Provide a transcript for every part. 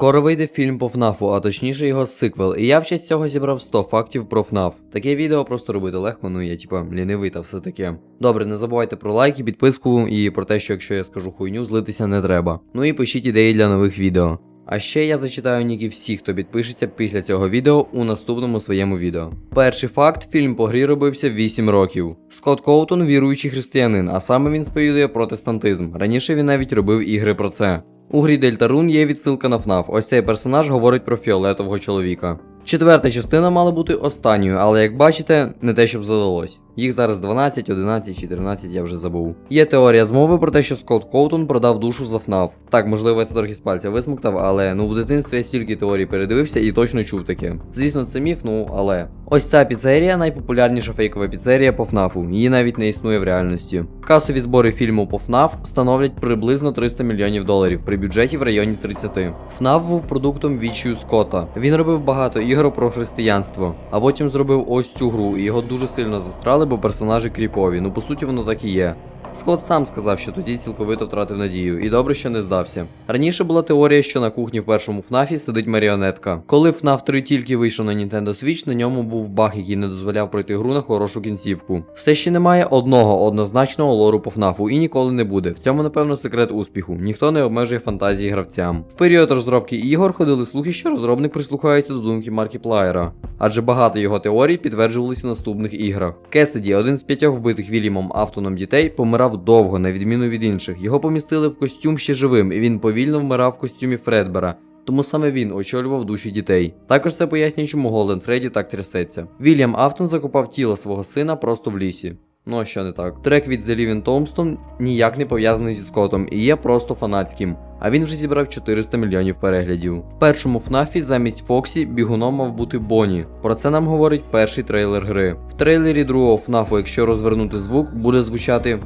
Скоро вийде фільм по ФНАФу, а точніше його сиквел, і я в честь цього зібрав 100 фактів про ФНАФ. Таке відео просто робити легко, ну я типа лінивий та все таке. Добре, не забувайте про лайки, підписку і про те, що якщо я скажу хуйню, злитися не треба. Ну і пишіть ідеї для нових відео. А ще я зачитаю ніки всіх, хто підпишеться після цього відео у наступному своєму відео. Перший факт: фільм по грі робився 8 років. Скотт Коутон віруючий християнин, а саме він сповідує протестантизм. Раніше він навіть робив ігри про це. У грі Дельтарун є відсилка на ФНАФ. Ось цей персонаж говорить про фіолетового чоловіка. Четверта частина мала бути останньою, але як бачите, не те, щоб задалось. Їх зараз 12, 11, 14, я вже забув. Є теорія змови про те, що Скотт Коутон продав душу за ФНАФ. Так, можливо, це трохи з пальця висмоктав, але ну в дитинстві я стільки теорій передивився і точно чув таке. Звісно, це міф, ну але. Ось ця піцерія найпопулярніша фейкова піцерія по ФНАФу. Її навіть не існує в реальності. Касові збори фільму по ФНАФ становлять приблизно 300 мільйонів доларів при бюджеті в районі 30. ФНАФ був продуктом вічію Скотта. Він робив багато ігор про християнство, а потім зробив ось цю гру, і його дуже сильно застрали, бо персонажі кріпові. Ну по суті, воно так і є. Скотт сам сказав, що тоді цілковито втратив надію, і добре, що не здався. Раніше була теорія, що на кухні в першому ФНАФі сидить маріонетка. Коли FNAF 3 тільки вийшов на Nintendo Switch, на ньому був баг, який не дозволяв пройти гру на хорошу кінцівку. Все ще немає одного однозначного лору по FNAF і ніколи не буде. В цьому, напевно, секрет успіху. Ніхто не обмежує фантазії гравцям. В період розробки ігор ходили слухи, що розробник прислухається до думки Маркіплаєра, адже багато його теорій підтверджувалися в наступних іграх. Кесиді, один з п'ятьох вбитих Вільямом Автоном дітей, помирав довго, на відміну від інших. Його помістили в костюм ще живим, і він повільно вмирав в костюмі Фредбера. Тому саме він очолював душі дітей. Також це пояснює, чому Голден Фредді так трясеться. Вільям Автон закопав тіло свого сина просто в лісі. Ну а що не так? Трек від Living Tombstone ніяк не пов'язаний зі Скотом і є просто фанатським. А він вже зібрав 400 мільйонів переглядів. В першому ФНАФі замість Фоксі бігуном мав бути Бонні. Про це нам говорить перший трейлер гри. В трейлері другого ФНАФу, якщо розвернути звук, буде звучати.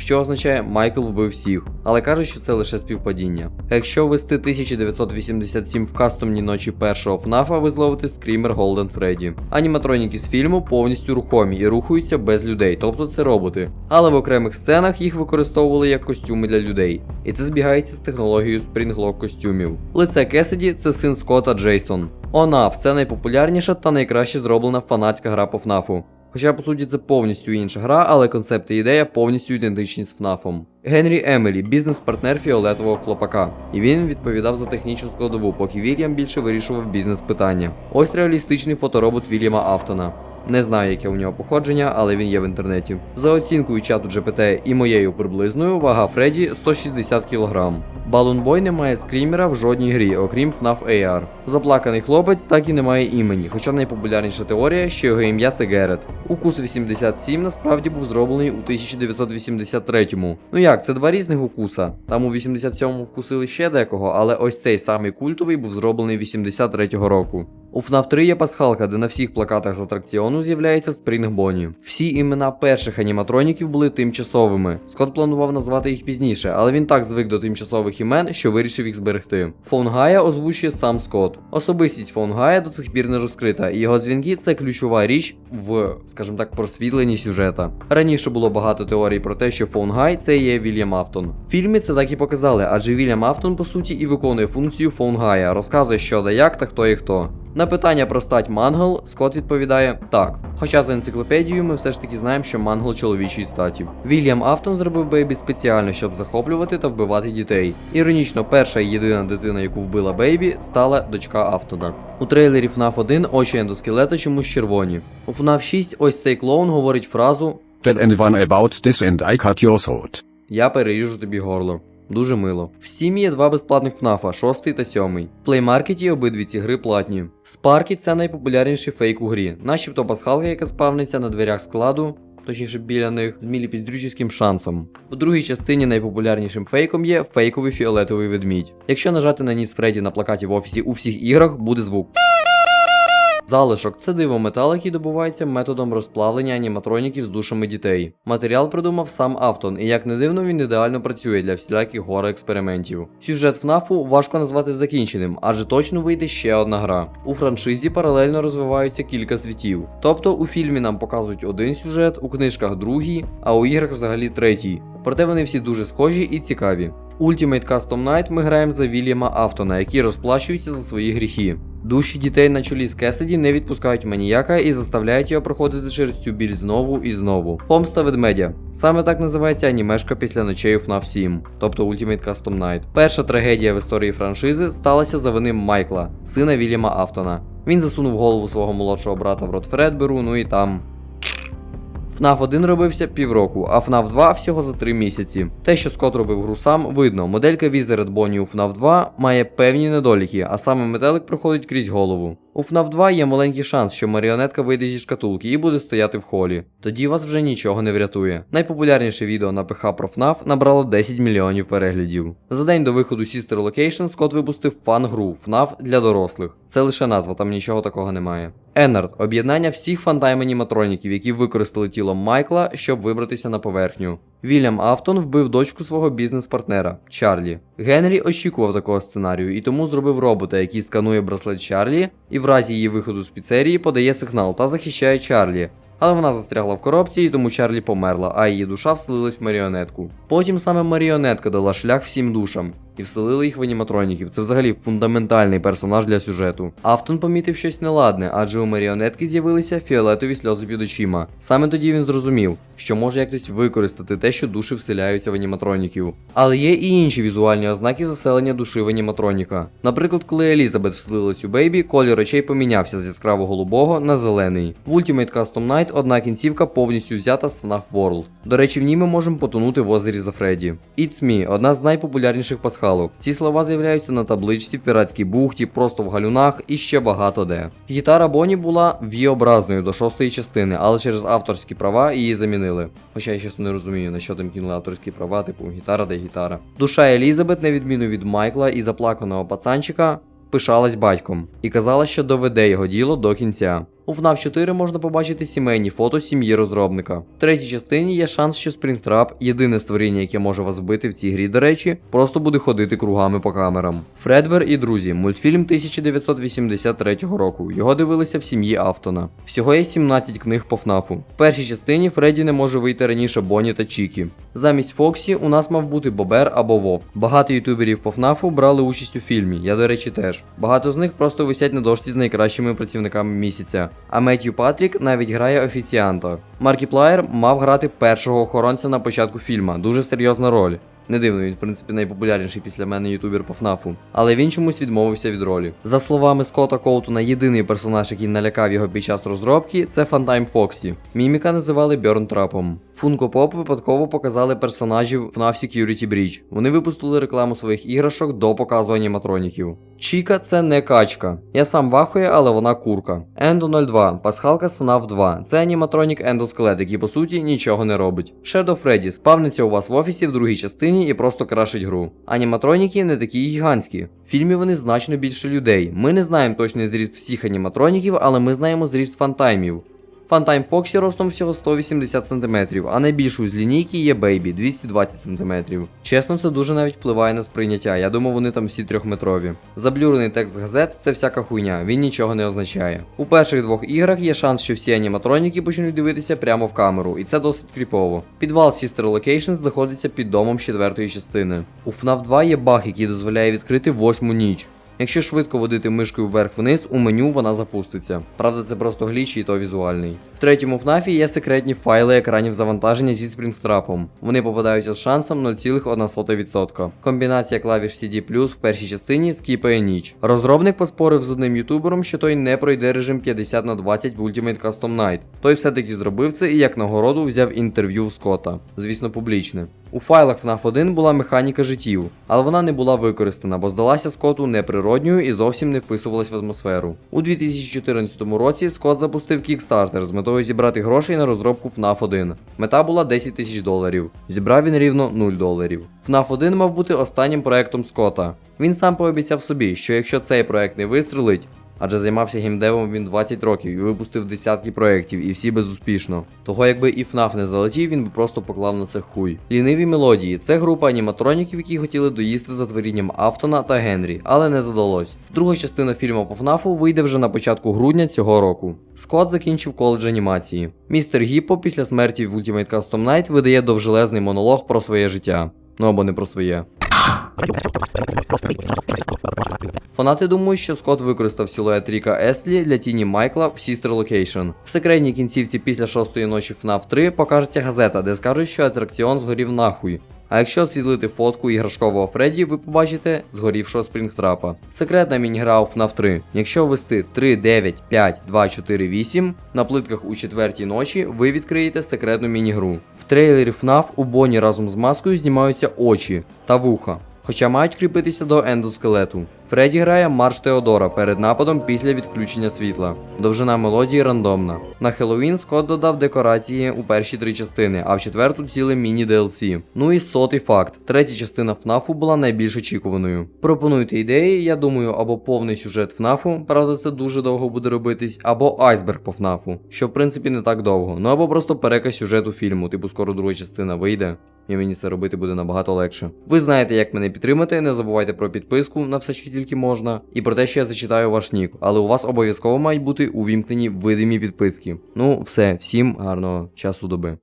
Що означає Майкл вбив всіх, але каже, що це лише співпадіння. Якщо ввести 1987 в кастомні ночі першого ФНАФа, ви зловите скрімер Голден Фредді. Аніматроніки з фільму повністю рухомі і рухаються без людей, тобто це роботи. Але в окремих сценах їх використовували як костюми для людей. І це збігається з технологією спрінглок костюмів. Лице Кесиді це син Скотта Джейсон. ОНАФ це найпопулярніша та найкраще зроблена фанатська гра по ФНАФу. Хоча, по суті, це повністю інша гра, але концепт і ідея повністю ідентичні з ФНАФом. Генрі Емелі, бізнес-партнер фіолетового хлопака. І він відповідав за технічну складову, поки Вільям більше вирішував бізнес-питання. Ось реалістичний фоторобот Вільяма Автона. Не знаю, яке у нього походження, але він є в інтернеті. За оцінкою чату GPT і моєю приблизною, вага Фредді 160 кг. Балунбой не має скрімера в жодній грі, окрім FNAF AR. Заплаканий хлопець так і не має імені, хоча найпопулярніша теорія, що його ім'я це Герет. Укус 87 насправді був зроблений у 1983-му. Ну як, це два різних укуса. Там у 87-му вкусили ще декого, але ось цей самий культовий був зроблений 83-го року. У FNAF 3 є пасхалка, де на всіх плакатах з атракціону з'являється Спрінг Бонні. Всі імена перших аніматроніків були тимчасовими. Скотт планував назвати їх пізніше, але він так звик до тимчасових імен, що вирішив їх зберегти. Фоунгая озвучує сам Скотт. Особистість Фоунгая до цих пір не розкрита, і його дзвінки це ключова річ в, скажімо так, просвітленні сюжета. Раніше було багато теорій про те, що Фоунгай це є Вільям Автон. В фільмі це так і показали, адже Вільям Автон по суті і виконує функцію Фоунгая, розказує, що да як та хто і хто. На питання про стать Мангл Скотт відповідає так. Хоча за енциклопедією ми все ж таки знаємо, що Мангл чоловічої статі. Вільям Автон зробив Бейбі спеціально, щоб захоплювати та вбивати дітей. Іронічно, перша і єдина дитина, яку вбила Бейбі, стала дочка Автона. У трейлері FNAF 1 очі ендоскелета чомусь червоні. У FNAF 6 ось цей клоун говорить фразу Tell anyone about this and I cut your throat. Я переріжу тобі горло. Дуже мило. В Steam є два безплатних ФНАФа, шостий та сьомий. В плеймаркеті обидві ці гри платні. Спаркі це найпопулярніший фейк у грі, начебто пасхалка, яка спавниться на дверях складу. Точніше біля них з міліпіздрючським шансом. У другій частині найпопулярнішим фейком є фейковий фіолетовий ведмідь. Якщо нажати на ніс Фредді на плакаті в офісі у всіх іграх, буде звук. Залишок це диво метал, який добувається методом розплавлення аніматроніків з душами дітей. Матеріал придумав сам Автон, і як не дивно, він ідеально працює для всіляких гора експериментів. Сюжет ФНАФу важко назвати закінченим, адже точно вийде ще одна гра. У франшизі паралельно розвиваються кілька світів. Тобто у фільмі нам показують один сюжет, у книжках другий, а у іграх взагалі третій. Проте вони всі дуже схожі і цікаві. В Ultimate Custom Night ми граємо за Вільяма Автона, який розплачується за свої гріхи. Душі дітей на чолі з Кесиді не відпускають маніяка і заставляють його проходити через цю біль знову і знову. Помста ведмедя. Саме так називається анімешка після ночей у FNAF 7, тобто Ultimate Custom Night. Перша трагедія в історії франшизи сталася за вини Майкла, сина Вільяма Автона. Він засунув голову свого молодшого брата в рот Фредберу, ну і там. FNAF 1 робився півроку, а FNAF 2 всього за 3 місяці. Те, що Скотт робив гру сам, видно. Моделька Wizard Bonnie у FNAF 2 має певні недоліки, а саме метелик проходить крізь голову. У FNAF 2 є маленький шанс, що маріонетка вийде зі шкатулки і буде стояти в холі. Тоді вас вже нічого не врятує. Найпопулярніше відео на ПХ про FNAF набрало 10 мільйонів переглядів. За день до виходу Sister Location Скотт випустив фан-гру FNAF для дорослих. Це лише назва, там нічого такого немає. Енард об'єднання всіх фантайм-аніматроніків, які використали тіло Майкла, щоб вибратися на поверхню. Вільям Автон вбив дочку свого бізнес-партнера Чарлі. Генрі очікував такого сценарію і тому зробив робота, який сканує браслет Чарлі, і в разі її виходу з піцерії подає сигнал та захищає Чарлі. Але вона застрягла в коробці, і тому Чарлі померла, а її душа вселилась в маріонетку. Потім саме маріонетка дала шлях всім душам і вселили їх в аніматроніків. Це взагалі фундаментальний персонаж для сюжету. Автон помітив щось неладне, адже у маріонетки з'явилися фіолетові сльози під очима. Саме тоді він зрозумів, що може якось використати те, що душі вселяються в аніматроніків. Але є і інші візуальні ознаки заселення душі в аніматроніка. Наприклад, коли Елізабет вселилась у Бейбі, колір очей помінявся з яскраво голубого на зелений. В Ultimate Custom Night одна кінцівка повністю взята з FNAF World. До речі, в ній ми можемо потонути в озері за Фредді. It's Me – одна з найпопулярніших пасхалок. Ці слова з'являються на табличці в піратській бухті, просто в галюнах і ще багато де. Гітара Боні була V-образною до шостої частини, але через авторські права її замінили. Хоча я чесно не розумію, на що там кинули авторські права, типу гітара де гітара. Душа Елізабет, на відміну від Майкла і заплаканого пацанчика, пишалась батьком і казала, що доведе його діло до кінця. У FNAF 4 можна побачити сімейні фото сім'ї розробника. В третій частині є шанс, що Springtrap, єдине створіння, яке може вас вбити в цій грі, до речі, просто буде ходити кругами по камерам. Фредбер і друзі, мультфільм 1983 року. Його дивилися в сім'ї Автона. Всього є 17 книг по ФНАФу. В першій частині Фредді не може вийти раніше Бонні та Чікі. Замість Фоксі у нас мав бути Бобер або Вов. Багато ютуберів по ФНАФу брали участь у фільмі, я, до речі, теж. Багато з них просто висять на дошці з найкращими працівниками місяця. А Меттью Патрік навіть грає офіціанта. Маркіплаєр мав грати першого охоронця на початку фільма. Дуже серйозна роль. Не дивно, він, в принципі, найпопулярніший після мене ютубер по ФНАФу. Але він чомусь відмовився від ролі. За словами Скотта Коутона, єдиний персонаж, який налякав його під час розробки, це Фантайм Фоксі. Міміка називали Бьорнтрапом. Funko Pop випадково показали персонажів FNAF Security Breach. Вони випустили рекламу своїх іграшок до показу аніматроніків. Чіка це не качка. Я сам вахує, але вона курка. Ендо 02, пасхалка з FNAF 2. Це аніматронік ендоскелет, який по суті нічого не робить. Shadow Freddy спавниться у вас в офісі в другій частині і просто крашить гру. Аніматроніки не такі гігантські. В фільмі вони значно більше людей. Ми не знаємо точний зріст всіх аніматроніків, але ми знаємо зріст фантаймів. Фантайм Фоксі ростом всього 180 см, а найбільшою з лінійки є Бейбі 220 см. Чесно, це дуже навіть впливає на сприйняття. Я думав, вони там всі трьохметрові. Заблюрений текст газет це всяка хуйня, він нічого не означає. У перших двох іграх є шанс, що всі аніматроніки почнуть дивитися прямо в камеру, і це досить кріпово. Підвал Sister Location знаходиться під домом четвертої частини. У FNAF 2 є баг, який дозволяє відкрити восьму ніч. Якщо швидко водити мишкою вверх-вниз, у меню вона запуститься. Правда, це просто гліч і то візуальний. Третьому ФНАФі є секретні файли екранів завантаження зі спрінгтрапом. Вони попадаються з шансом 0,1%. Комбінація клавіш CD в першій частині скіпає ніч. Розробник поспорив з одним ютубером, що той не пройде режим 50 на 20 в Ultimate Custom Night. Той все-таки зробив це і як нагороду взяв інтерв'ю в Скотта. Звісно, публічне. У файлах FNAF 1 була механіка життів, але вона не була використана, бо здалася Скотту неприродньою і зовсім не вписувалась в атмосферу. У 2014 році Скотт запустив Kickstarter з метою зібрати грошей на розробку FNAF 1. Мета була 10 тисяч доларів. Зібрав він рівно 0 доларів. FNAF 1 мав бути останнім проектом Скотта. Він сам пообіцяв собі, що якщо цей проект не вистрелить, Адже займався геймдевом він 20 років і випустив десятки проєктів, і всі безуспішно. Того якби і FNAF не залетів, він би просто поклав на це хуй. Ліниві мелодії це група аніматроніків, які хотіли доїсти за творінням Автона та Генрі, але не задалось. Друга частина фільму по FNAF вийде вже на початку грудня цього року. Скотт закінчив коледж анімації. Містер Гіппо після смерті в Ultimate Custom Night видає довжелезний монолог про своє життя. Ну або не про своє. Фанати думають, що Скотт використав силует Ріка Еслі для тіні Майкла в Sister Location. В секретній кінцівці після шостої ночі FNAF 3 покажеться газета, де скажуть, що атракціон згорів нахуй. А якщо освітлити фотку іграшкового Фредді, ви побачите згорівшого спрінгтрапа. Секретна міні-гра у FNAF 3. Якщо ввести 3, 9, 5, 2, 4, 8, на плитках у четвертій ночі ви відкриєте секретну міні-гру. В трейлері FNAF у Бонні разом з маскою знімаються очі та вуха. Хоча мають кріпитися до ендоскелету. Фредді грає марш Теодора перед нападом після відключення світла. Довжина мелодії рандомна. На Хеллоуін Скотт додав декорації у перші три частини, а в четверту ціле міні DLC. Ну і сотий факт: третя частина ФНАФу була найбільш очікуваною. Пропонуйте ідеї, я думаю, або повний сюжет ФНАФу, правда, це дуже довго буде робитись, або айсберг по ФНАФу, що в принципі не так довго. Ну або просто переказ сюжету фільму, типу скоро друга частина вийде. І мені це робити буде набагато легше. Ви знаєте, як мене підтримати. Не забувайте про підписку на все, що тільки можна, і про те, що я зачитаю ваш нік. Але у вас обов'язково мають бути увімкнені видимі підписки. Ну, все, всім гарного часу доби.